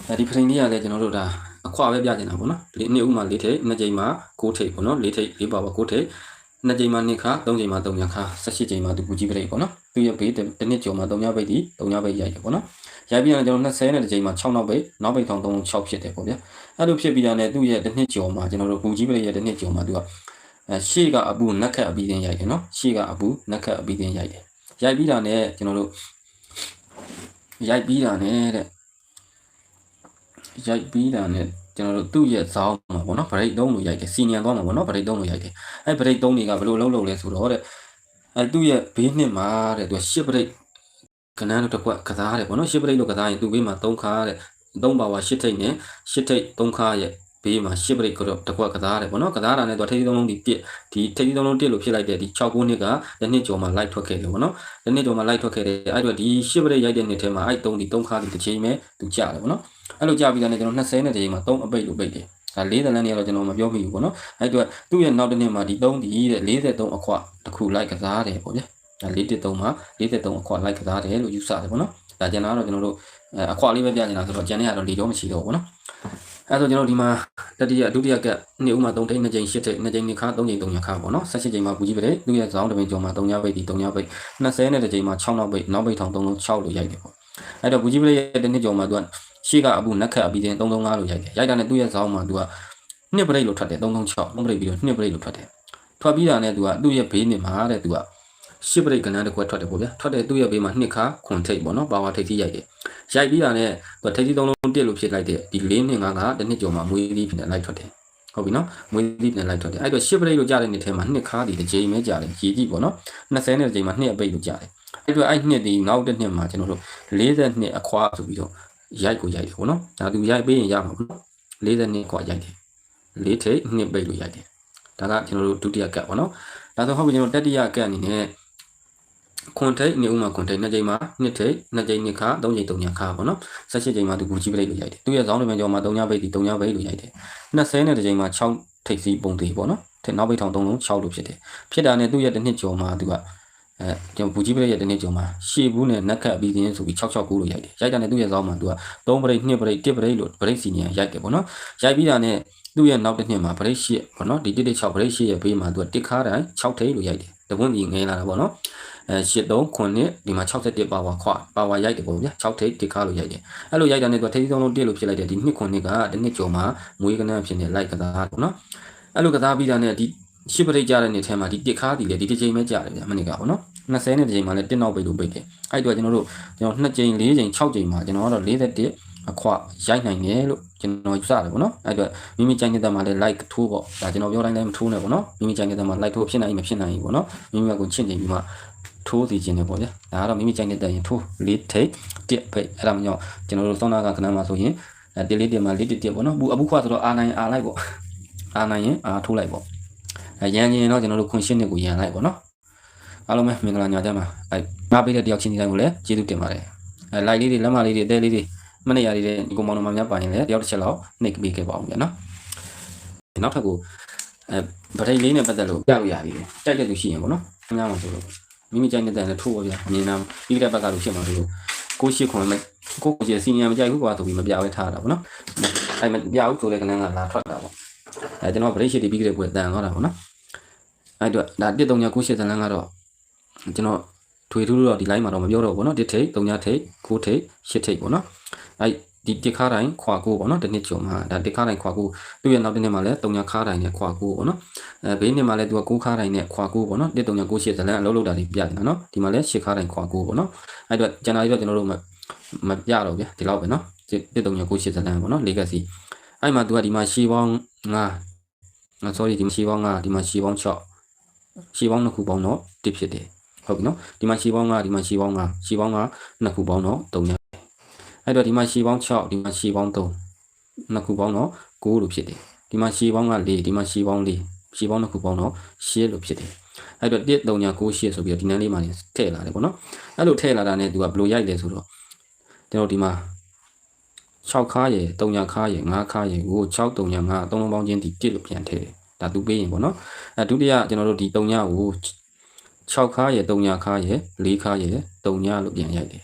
အဲဒီဖရင်လေးကလည်းကျွန်တော်တို့ဒါအခွာပဲပြချင်တာပေါ့နော်ဒီနှစ်ဦးမှာလေးထိပ်နှစ်ကြိမ်မှာကိုးထိပ်ပေါ့နော်လေးထိပ်လေးပါပါကိုးထိပ် နှစ်ကြိမ်မှာနှစ်ခါသုံးကြိမ်မှာသုံးညခါ18ကြိမ်မှာသူပူကြီးပရိတ်ပေါ့နော်သူရဲ့ဘေးတစ်နှစ်ကျော်မှာသုံးညပိတ်ဒီသုံးညပိတ်ရိုက်တယ်ပေါ့နော်ရိုက်ပြီးတော့ကျွန်တော်20နဲ့တစ်ကြိမ်မှာ6နောက်ပိတ်နောက်ပိတ်ထောင်3 6ဖြစ်တယ်ပေါ့ဗျာအဲ့လိုဖြစ်ပြီးတာနဲ့သူ့ရဲ့တစ်နှစ်ကျော်မှာကျွန်တော်တို့ပူကြီးပရိတ်ရဲ့တစ်နှစ်ကျော်မှာသူကအဲရှေ့ကအပူနက်ခတ်အပြီးတင်ရိုက်တယ်နော်ရှေ့ကအပူနက်ခတ်အပြီးတင်ရိုက်တယ်ရိုက်ပြီးတာနဲ့ကျွန်တော်တို့ရိုက်ပြီးတာနဲ့တဲ့ရိုက်ပြီးတာနဲ့ ကျွန်တော်တို့သူ့ရဲ့ဇောင်းမှာပေါ့နော်ဗရိတ်သုံးလို့ရိုက်တယ်စီနီယံသွားမှာပေါ့နော်ဗရိတ်သုံးလို့ရိုက်တယ်အဲဗရိတ်သုံးတွေကဘယ်လိုလုပ်လုပ်လဲဆိုတော့တဲ့အဲသူ့ရဲ့ဘေးနှစ်မှာတဲ့သူကရှစ်ဗရိတ်ကနန်းတို့တစ်ခွက်ကစားတယ်ပေါ့နော်ရှစ်ပရိတ်လို့ကစားရင်သူ့ဘေးမှာ3ခါတဲ့3ပါဝါ8ထိတ်နဲ့8ထိတ်3ခါရဲ့ဘေးမှာရှစ်ပရိတ်ကတော့တစ်ခွက်ကစားတယ်ပေါ့နော်ကစားတာနဲ့သူထိတ်သုံးလုံးဒီတစ်ဒီထိတ်သုံးလုံးတစ်လို့ဖြစ်လိုက်တဲ့ဒီ6ခုနှစ်ကတစ်နှစ်ကျော်မှာ light ထွက်ခဲ့တယ်ပေါ့နော်တစ်နှစ်ကျော်မှာ light ထွက်ခဲ့တယ်အဲ့တော့ဒီရှစ်ပရိတ်ရိုက်တဲ့နှစ်ထဲမှာအဲ့3ဒီ3ခါဒီတစ်ချိန်ပဲသူကြတယ်ပေါ့နော် အဲ့လိုကြပြီးတော့ကျွန်တော်20နဲ့တစ်ချိန်မှာ3အပိတ်လို့ပိတ်တယ်ဒါ40တန်းနေရတော့ကျွန်တော်မပြောမိဘူးပေါ့နော်အဲ့တော့သူ့ရဲ့နောက်တစ်နှစ်မှာဒီ3ဒီတဲ့43အခွတစ်ခု light ကစားတယ်ပေါ့ဗျာဒါ43မှာ43အခွာလိုက်ကစားတယ်လို့ယူဆတယ်ပေါ့နော်ဒါကျန်တာကတော့ကျွန်တော်တို့အခွာလေးပဲပြနေတာဆိုတော့ကျန်တဲ့ကတော့လေတော့မရှိတော့ဘူးပေါ့နော်အဲဆိုကျွန်တော်ဒီမှာတတိယဒုတိယကနေ့ဦးမှာ3ထိပ်2ကြိမ်8ထိပ်2ကြိမ်2ခါ3ကြိမ်3ညခါပေါ့နော်18ကြိမ်မှာပူကြီးပဲသူရဲ့ဇောင်းတပင်ကျော်မှာ3ညပိတ်ဒီ3ညပိတ်20နဲ့တစ်ကြိမ်မှာ6နောက်ပိတ်နောက်ပိတ်ထောင်3လုံး6လို့ရိုက်တယ်ပေါ့အဲ့တော့ပူကြီးပဲရဲ့တစ်နှစ်ကျော်မှာသူက ရှေ့ကအပူနက်ခတ်အပြီးတင်335လို့ရိုက်တယ်ရိုက်တာနဲ့သူရဲ့ဇောင်းမှာသူကနှစ်ပရိတ်လို့ထွက်တယ်336 3ပရိတ်ပြီးတော့နှစ်ပရိတ်လို့ထွက်တယ်ထွက်ပြီးတာနဲ့သူကသူ့ရဲ့ဘေးနှစ်မှာတဲ့သူကရှစ်ပရိတ်ကဏ္ဍတစ်ခွက်ထွက်တယ်ပေါ့ဗျာထွက်တဲ့သူ့ရဲ့ဘေးမှာနှစ်ခါခွန်ထိတ်ပေါ့နော်ပါဝါထိတ်ကြီးရိုက်တယ်ရိုက်ပြီးတာနဲ့သူထိတ်ကြီးသုံးလုံးတစ်လို့ဖြစ်လိုက်တဲ့ဒီ၄နှစ်၅ကတစ်နှစ်ကျော်မှမွေးသီးဖြစ်နေလိုက်ထွက်တယ်ဟုတ်ပြီနော်မွေးသီးဖြစ်နေလိုက်ထွက်တယ်အဲ့တော့ရှစ်ပရိတ်လို့ကြားတဲ့နှစ်ထဲမှာနှစ်ခါဒီတစ်ကြိမ်ပဲကြားတယ်ကြီးကြည့်ပေါ့နော်20နဲ့တစ်ကြိမ်မှာနှစ်အပိတ်လို့ကြားတယ်အဲ့တော့အဲ့နှစ်ဒီနောက်တစ်နှစ်မှာကျွန်တော်တို့40နှစ်အခွာဆိုပြီးတော့ ရိုက်ကိုရိုက်တယ်ပေါ့နော်ဒါသူရိုက်ပေးရင်ရမှာပေါ့နော်40နှစ်ခွာရိုက်တယ်လေးထိတ်နှစ်ပိတ်လို့ရိုက်တယ်ဒါကကျွန်တော်တို့ဒုတိယကတ်ပေါ့နော်ဒါဆိုဟုတ်ပြီကျွန်တော်တတိယကတ်အနေနဲ့ခွန်ထိတ်နေဦးမှာခွန်ထိတ်နှစ်ကြိမ်မှာနှစ်ထိတ်နှစ်ကြိမ်နှစ်ခါသုံးကြိမ်သုံးညခါပေါ့နော်၁၈ကြိမ်မှာသူကူကြီးပလိတ်လို့ရိုက်တယ်သူရဲ့ဇောင်းတွေမှာကျော်မှာ၃ညပိတ်ဒီ၃ညပိတ်လို့ရိုက်တယ်20နဲ့တစ်ကြိမ်မှာ6ထိတ်စီပုံသေးပေါ့နော်ထက်နောက်ပိတ်ထောင်၃လုံး6လို့ဖြစ်တယ်ဖြစ်တာနဲ့သူ့ရဲ့တစ်နှစ်ကျော်မှာသူက အဲကျွန်တော်ဘူကြီးပရိရဲ့တနေ့ကြုံမှာရှေ့ဘူးနဲ့နက်ခတ်ပြီးတင်းဆိုပြီး669လို့ရိုက်တယ်ရိုက်တာနဲ့သူ့ရဲ့ဇောင်းမှာသူက3ပရိ2ပရိ1ပရိလို့ပရိစီနီယာရိုက်တယ်ပေါ့နော်ရိုက်ပြီးတာနဲ့သူ့ရဲ့နောက်တစ်နှစ်မှာ break ရှစ်ပေါ့နော်ဒီတစ်တစ်6 break ရှစ်ရဲ့ဘေးမှာသူကတစ်ခါတိုင်း6ထိပ်လို့ရိုက်တယ်တပွင့်ဒီငဲလာတာပေါ့နော်အဲရှစ်3 9ဒီမှာ61ပါဝါခွာပါဝါရိုက်တယ်ပေါ့ဗျာ6ထိပ်တစ်ခါလို့ရိုက်တယ်အဲ့လိုရိုက်တာနဲ့သူကထိပ်ဆုံးလုံးတစ်လို့ဖြစ်လိုက်တယ်ဒီနှစ်9နှစ်ကတစ်နှစ်ကျော်မှာမွေးကနန်းဖြစ်နေလိုက်ကစားပေါ့နော်အဲ့လိုကစားပြီးတာနဲ့ဒီ ရှစ်ပရိတ်ကြတဲ့နေ့ထဲမှာဒီတစ်ခါတည်လေဒီတစ်ချိန်ပဲကြာတယ်ဗျာမနေ့ကပေါ့နော်20နဲ့တစ်ချိန်မှာလည်းတစ်နောက်ပိတ်လို့ပိတ်တယ်အဲ့တော့ကျွန်တော်တို့ကျွန်တော်2ချိန်4ချိန်6ချိန်မှာကျွန်တော်ကတော့41အခွရိုက်နိုင်တယ်လို့ကျွန်တော်ယူဆတယ်ပေါ့နော်အဲ့တော့မိမိကြိုက်နေတဲ့မှာလည်း like ထိုးပေါ့ဒါကျွန်တော်ပြောတိုင်းလည်းမထိုးနဲ့ပေါ့နော်မိမိကြိုက်နေတဲ့မှာ like ထိုးဖြစ်နိုင်မဖြစ်နိုင်ဘူးပေါ့နော်မိမိကကိုချင့်နေပြီးမှထိုးစီခြင်းတယ်ပေါ့ဗျာဒါကတော့မိမိကြိုက်နေတဲ့ရင်ထိုးလေးထိတ်တစ်ပိတ်အဲ့ဒါမျိုးကျွန်တော်တို့စောနာကခဏမှဆိုရင်တလေးတင်မှာလေးတစ်တစ်ပေါ့နော်ဘူးအဘူးခွာဆိုတော့အာနိုင်အာလိုက်ပေါ့အာနိုင်ရင်အာထိုးလိုက်ပေါ့ အဲရန်ရင်တော့ကျွန်တော်တို့ခွန်ရှင်းနှစ်ကိုရန်လိုက်ပေါ့နော်အားလုံးပဲမင်္ဂလာညချမ်းပါအဲငါပေးတဲ့တယောက်ချင်းဒီတိုင်းကိုလည်းကျေးဇူးတင်ပါတယ်အဲ like လေးတွေလက်မလေးတွေအသေးလေးတွေမနေ့ရည်တဲ့ဒီကောင်မောင်နှမများပါရင်လည်းတယောက်တစ်ချက်လောက်နှိပ်ပေးခဲ့ပါအောင်ဗျာနော်နောက်ထပ်ကိုအဲဗထိတ်လေးနဲ့ပတ်သက်လို့ပြလို့ရပြီကြိုက်တဲ့သူရှိရင်ပေါ့နော်ညမှာဆိုလို့မိမိကြိုက်နေတဲ့လည်းထိုးပါဗျာမြင်နာပြီးတဲ့ဘက်ကလို့ဖြစ်မှာလို့ကိုရှိခွန်မဲ့ကိုကိုကြီးစီနီယာမကြိုက်ဘူးကွာဆိုပြီးမပြဝဲထားတာပေါ့နော်အဲမပြဘူးဆိုတဲ့ကနန်းကလာထွက်တာပေါ့အဲကျွန်တော်ဗရိတ်ရှိတီပြီးကြတဲ့ပွဲတန်သွားတာပေါ့နော် အဲ့တော့ဒါတစ်တုံညာကိုရှိတဲ့လန်းကတော့ကျွန်တော်ထွေထူးတော့ဒီ line မှာတော့မပြောတော့ဘူးပေါ့နော်တစ်ထိပ်သုံးညာထိပ်ကိုထိပ်ရှစ်ထိပ်ပေါ့နော်အဲ့ဒီတစ်ခါတိုင်းခွာကိုပေါ့နော်တစ်နှစ်ကျော်မှာဒါတစ်ခါတိုင်းခွာကိုသူ့ရဲ့နောက်တစ်နှစ်မှာလည်းသုံးညာခါတိုင်းနဲ့ခွာကိုပေါ့နော်အဲဘေးနှစ်မှာလည်းသူကကိုခါတိုင်းနဲ့ခွာကိုပေါ့နော်တစ်သုံးညာကိုရှစ်ဇလန်အလုပ်လုပ်တာတွေပြတယ်နော်ဒီမှာလည်းရှစ်ခါတိုင်းခွာကိုပေါ့နော်အဲ့တော့ကျန်တာကြီးတော့ကျွန်တော်တို့မမပြတော့ဗျဒီလောက်ပဲနော်တစ်သုံးညာကိုရှစ်ဇလန်ပေါ့နော် legacy အဲ့မှာသူကဒီမှာရှီပေါင်း9 sorry ဒီမှာရှီပေါင်း9ဒီမှာရှီပေါင်း6 ရှီပေါင်းနှစ်ခုပေါင်းတော့တစ်ဖြစ်တယ်ဟုတ်ပြီနော်ဒီမှာရှီပေါင်း9ဒီမှာရှီပေါင်း9ရှီပေါင်း9နှစ်ခုပေါင်းတော့3ညအဲ့တော့ဒီမှာရှီပေါင်း6ဒီမှာရှီပေါင်း3နှစ်ခုပေါင်းတော့9လို့ဖြစ်တယ်ဒီမှာရှီပေါင်းက4ဒီမှာရှီပေါင်း4ရှီပေါင်းနှစ်ခုပေါင်းတော့10လို့ဖြစ်တယ်အဲ့တော့1 3ည9 10ဆိုပြီးတော့ဒီနန်းလေးမှာထည့်လာတယ်ပေါ့နော်အဲ့လိုထည့်လာတာနဲ့သူကဘယ်လိုရိုက်လဲဆိုတော့ကျွန်တော်ဒီမှာ6ခါရယ်3ညခါရယ်5ခါရယ်ကို6 3ည5သုံးလုံးပေါင်းချင်းဒီ1လို့ပြန်ထည့်တယ် ဒါသူပေးရင်ပေါ့နော်အဲဒုတိယကျွန်တော်တို့ဒီ3ညကို6ခါရယ်3ညခါရယ်4ခါရယ်3ညလို့ပြန်ရိုက်တယ်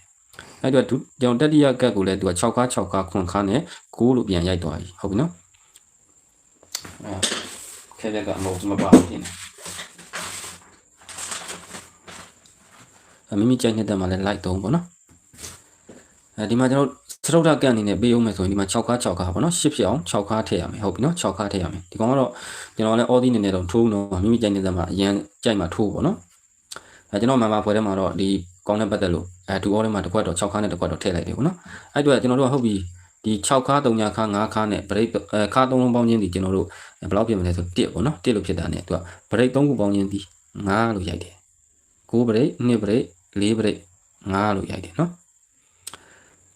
အဲ့တော့ကျွန်တော်တတိယကတ်ကိုလည်းသူက6ခါ6ခါ9ခါနဲ့9လို့ပြန်ရိုက်သွားပြီဟုတ်ပြီနော်အဲခဲတဲ့ကမဟုတ်မပါဘူးတင်အမိမိကြိုက်နေတဲ့မှာလည်း like တုံးပေါ့နော်အဲဒီမှာကျွန်တော် စရုပ်ထကန့်အနေနဲ့ပေးအောင်မယ်ဆိုရင်ဒီမှာ6ခါ6ခါပေါ့နော်10ဖြစ်အောင်6ခါထည့်ရမယ်ဟုတ်ပြီနော်6ခါထည့်ရမယ်ဒီကောင်ကတော့ကျွန်တော်လည်း all ဒီနေနဲ့တော့ထိုးတော့မိမိကြိုက်နေတဲ့မှာအရင်ကြိုက်မှာထိုးပေါ့နော်အဲကျွန်တော်မှန်မှဖွဲထဲမှာတော့ဒီကောင်းတဲ့ပတ်သက်လို့အဲ2 all ထဲမှာတစ်ခွက်တော့6ခါနဲ့တစ်ခွက်တော့ထည့်လိုက်တယ်ပေါ့နော်အဲ့တော့ကျွန်တော်တို့ဟုတ်ပြီဒီ6ခါ3ညခါ5ခါနဲ့ break အဲခါ3လုံးပေါင်းချင်းဒီကျွန်တော်တို့ဘယ်လောက်ပြင်မလဲဆို1ပေါ့နော်1လို့ဖြစ်တာနဲ့သူက break 3ခုပေါင်းချင်းဒီ5လို့ရိုက်တယ်9 break 2 break 4 break 5လို့ရိုက်တယ်နော်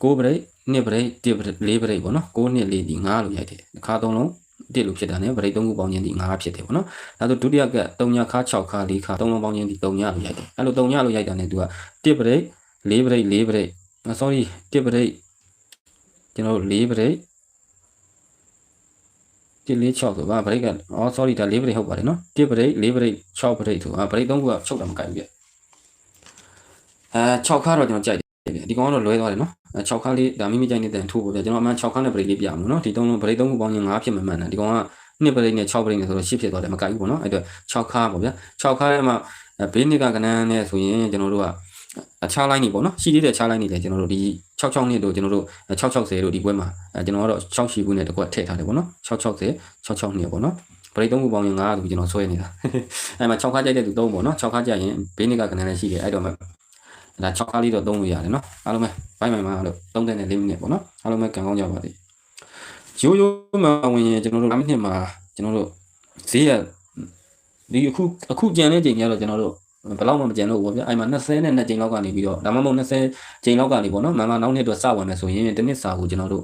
6 break 2 break 1 break 4 break ပေါ့နော်6နှစ်4ဒီ5လို့ရိုက်တယ်ခါ3လုံး1လို့ဖြစ်တာနဲ့ break 3ခုပေါင်းချင်းဒီ5ဖြစ်တယ်ပေါ့နော်ဒါဆိုဒုတိယက3ညခါ6ခါ4ခါ3လုံးပေါင်းချင်းဒီ3ညလို့ရိုက်တယ်အဲ့လို3ညလို့ရိုက်တာနဲ့သူက1 break 4 break 4 break sorry 1 break ကျွန်တော်တို့၄ break 1 4 6ဆိုပါ break ကအော် sorry ဒါ4 break ဟုတ်ပါတယ်နော်1 break 4 break 6 break ဆိုအာ break 3ခုကချုပ်တာမကိုက်ဘူးပြအဲ6ခါတော့ကျွန်တော်ကြိုက်တယ် ဒီကောင်ကတော့လွဲသွားတယ်နော်အဲ6ခါလေးဒါမိမိကြိုက်နေတဲ့ထိုးပေါ့ဗျကျွန်တော်အမှန်6ခါနဲ့ break လေးပြအောင်နော်ဒီ3လုံး break 3ခုပေါင်းရင်5ဖြစ်မှမှန်တယ်ဒီကောင်က2 break နဲ့6 break နဲ့ဆိုတော့10ဖြစ်သွားတယ်မကိုက်ဘူးပေါ့နော်အဲ့တော့6ခါပေါ့ဗျ6ခါထဲမှာဘေးနစ်ကကနန်းနဲ့ဆိုရင်ကျွန်တော်တို့ကအခြား line နေပေါ့နော်ရှိသေးတဲ့အခြား line နေလည်းကျွန်တော်တို့ဒီ66နှစ်တို့ကျွန်တော်တို့660တို့ဒီပွဲမှာအဲကျွန်တော်ကတော့6ရှိခုနဲ့တကွထည့်ထားတယ်ပေါ့နော်660 66နှစ်ပေါ့နော်ပရိသုံးခုပေါင်းရင်9ဆိုပြီးကျွန်တော်ဆွဲနေတာအဲမှာ6ခါကြိုက်တဲ့သူ3ပေါ့နော်6ခါကြိုက်ရင်ဘေးနစ်ကကနန်းလည်းရှိတယ်အဲ့တော့မှ ဒါ6ခါလေးတော့သုံးလို့ရတယ်နော်အားလုံးပဲဘိုင်းမိုင်မှာလို့34မိနစ်ပေါ့နော်အားလုံးပဲကံကောင်းကြပါစေရိုးရိုးမှာဝင်ရင်ကျွန်တော်တို့5မိနစ်မှာကျွန်တော်တို့ဈေးရဒီအခုအခုကြံတဲ့ချိန်ကျတော့ကျွန်တော်တို့ဘယ်တော့မှမကြံလို့ပေါ့ဗျာအဲ့မှာ20နဲ့2ကြိမ်လောက်ကနေပြီးတော့ဒါမှမဟုတ်20ကြိမ်လောက်ကနေပေါ့နော်မန်မာနောက်နှစ်တော့စဝင်မယ်ဆိုရင်တစ်နှစ်စာကိုကျွန်တော်တို့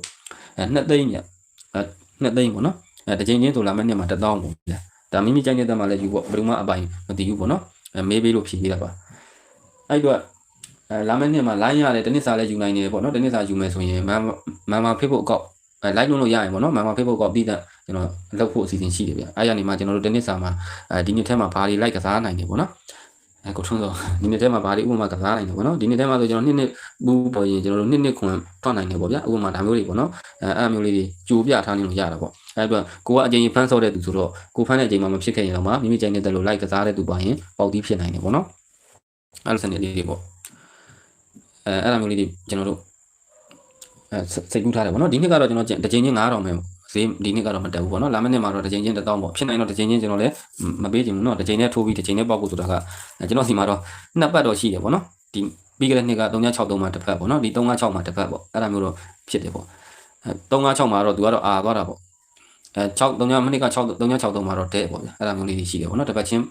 အဲ2သိန်းညအဲ2သိန်းပေါ့နော်အဲတစ်ကြိမ်ချင်းဆိုလာမယ့်နှစ်မှာ1000ပေါ့ဗျာဒါမိမိကြိုက်နေတဲ့မှာလည်းယူပေါ့ဘယ်သူမှအပိုင်မသိဘူးပေါ့နော်အဲမေးပေးလို့ဖြေပေးတာပါအဲ့တော့ အဲလာမယ့်နှစ်မှာ line ရတယ်တစ်နှစ်စာလည်းယူနိုင်နေပေါ့နော်တစ်နှစ်စာယူမယ်ဆိုရင်မန်မန်မာ Facebook အကောင့်အဲ like လုပ်လို့ရရင်ပေါ့နော်မန်မာ Facebook ကောပြီးတဲ့ကျွန်တော်လုပ်ဖို့အစီအစဉ်ရှိတယ်ဗျအဲ့ရနေမှာကျွန်တော်တို့တစ်နှစ်စာမှာအဲဒီနှစ်ထဲမှာဘာတွေ like ကစားနိုင်တယ်ပေါ့နော်အဲကိုထုံးစောဒီနေ့ထဲမှာဘာတွေဥပမာကစားနိုင်တယ်ပေါ့နော်ဒီနေ့ထဲမှာဆိုကျွန်တော်နှစ်နှစ်ဘူးပေါ်ရင်ကျွန်တော်တို့နှစ်နှစ်ခွန်ထွက်နိုင်တယ်ပေါ့ဗျာဥပမာဒါမျိုးတွေပေါ့နော်အဲအဲ့မျိုးလေးတွေကြိုပြထားနေလို့ရတာပေါ့အဲ့အတွက်ကိုကအချိန်ဖန်းဆော့တဲ့သူဆိုတော့ကိုဖန်းတဲ့အချိန်မှာမဖြစ်ခဲ့ရင်တော့မှမိမိချိန်နေတဲ့လို့လိုက်ကစားတဲ့သူပါရင်ပေါက်တီးဖြစ်နိုင်တယ်ပေါ့နော်အဲ့လိုစနစ်လေးတွေပေါ့ အဲအဲ့လိုမျိုးလေးတွေကျွန်တော်တို့အဲစိတ်ကူးထားတယ်ပေါ့နော်ဒီနှစ်ကတော့ကျွန်တော်တစ်ချိန်ချင်း9000ပဲပေါ့ဈေးဒီနှစ်ကတော့မတက်ဘူးပေါ့နော်လာမယ့်နှစ်မှာတော့တစ်ချိန်ချင်း1000ပေါ့ဖြစ်နိုင်တော့တစ်ချိန်ချင်းကျွန်တော်လည်းမပေးချင်ဘူးနော်တစ်ချိန်နဲ့ထိုးပြီးတစ်ချိန်နဲ့ပေါက်ဖို့ဆိုတာကကျွန်တော်စီမှာတော့နှစ်ပတ်တော့ရှိတယ်ပေါ့နော်ဒီပြီးခဲ့တဲ့နှစ်က363မှာတစ်ဖက်ပေါ့နော်ဒီ356မှာတစ်ဖက်ပေါ့အဲ့ဒါမျိုးတော့ဖြစ်တယ်ပေါ့356မှာတော့သူကတော့အာသွားတာပေါ့အဲ6 3မိနစ်က6 363မှာတော့တဲ့ပေါ့ဗျအဲ့ဒါမျိုးလေးရှိတယ်ပေါ့နော်တစ်ပတ်ချင်း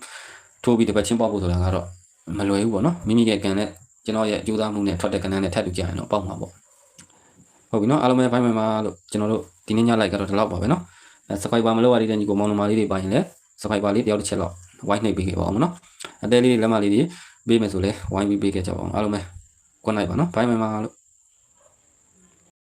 ထိုးပြီးတစ်ပတ်ချင်းပေါက်ဖို့ဆိုတာကတော့မလွယ်ဘူးပေါ့နော်မိမိရဲ့ကံနဲ့ ကျွန်တော်ရဲ့အကျိုးသားမှုနဲ့ထွက်တဲ့ကဏ္ဍနဲ့ထပ်တူကြရင်တော့ပေါက်မှာပေါ့ဟုတ်ပြီနော်အားလုံးပဲဘိုင်းမှန်ပါလို့ကျွန်တော်တို့ဒီနေ့ညလိုက်ကတော့ဒီလောက်ပါပဲနော်အဲ subscriber မလုပ်ရသေးတဲ့ညီကိုမောင်နှမလေးတွေပါရင်လည်း subscriber လေးတယောက်တစ်ချက်တော့ဝိုင်းနှိပ်ပေးခဲ့ပါအောင်နော်အသေးလေးလက်မလေးတွေပေးမယ်ဆိုလဲဝိုင်းပြီးပေးခဲ့ကြပါအောင်အားလုံးပဲ good night ပါနော်ဘိုင်းမှန်ပါလို့